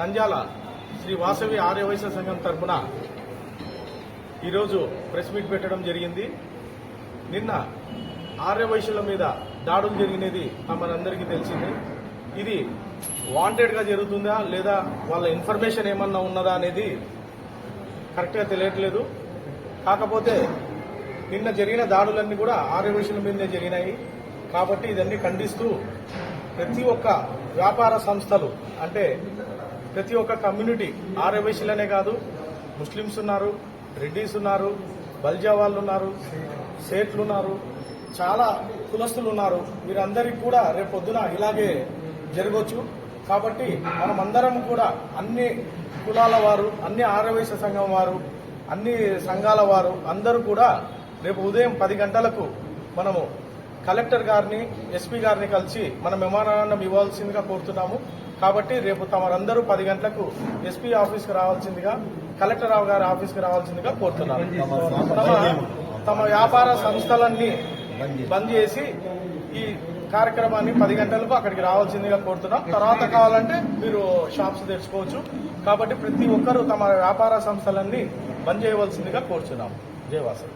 నంద్యాల శ్రీ వాసవి ఆర్యవైశ్య సంఘం తరఫున ఈరోజు ప్రెస్ మీట్ పెట్టడం జరిగింది. నిన్న ఆర్యవైశ్యుల మీద దాడులు జరిగినది మనందరికీ తెలిసింది. ఇది వాంటెడ్గా జరుగుతుందా లేదా వాళ్ళ ఇన్ఫర్మేషన్ ఏమన్నా ఉన్నదా అనేది కరెక్ట్గా తెలియట్లేదు. కాకపోతే నిన్న జరిగిన దాడులన్నీ కూడా ఆర్యవైశ్యుల మీదనే జరిగినాయి. కాబట్టి ఇదన్నీ ఖండిస్తూ ప్రతి ఒక్క వ్యాపార సంస్థలు అంటే ప్రతి ఒక్క కమ్యూనిటీ ఆర్యవైశ్యులనే కాదు ముస్లిమ్స్ ఉన్నారు రెడ్డీస్ ఉన్నారు బల్జా వాళ్ళు ఉన్నారు సేట్లు ఉన్నారు చాలా కులస్తులు ఉన్నారు. వీరందరికీ కూడా రేపు పొద్దున ఇలాగే జరగవచ్చు కాబట్టి మనమందరం కూడా అన్ని కులాల వారు అన్ని ఆర్యవైశ్య సంఘం వారు అన్ని సంఘాల వారు అందరూ కూడా రేపు ఉదయం పది గంటలకు మనము కలెక్టర్ గారిని ఎస్పీ గారిని కలిసి మన మెమోరాండం ఇవ్వాల్సిందిగా కోరుతున్నాము. కాబట్టి రేపు తమరందరూ పది గంటలకు ఎస్పీ ఆఫీస్కి రావాల్సిందిగా కలెక్టర్ రావు గారి ఆఫీస్కి రావాల్సిందిగా కోరుతున్నారు తమ తమ వ్యాపార సంస్థలన్నీ బంద్ చేసి ఈ కార్యక్రమాన్ని పది గంటలకు అక్కడికి రావాల్సిందిగా కోరుతున్నాం. తర్వాత కావాలంటే మీరు షాప్స్ తెచ్చుకోవచ్చు. కాబట్టి ప్రతి ఒక్కరూ తమ వ్యాపార సంస్థలన్నీ బంద్ చేయవలసిందిగా కోరుచున్నాం. జయవాసం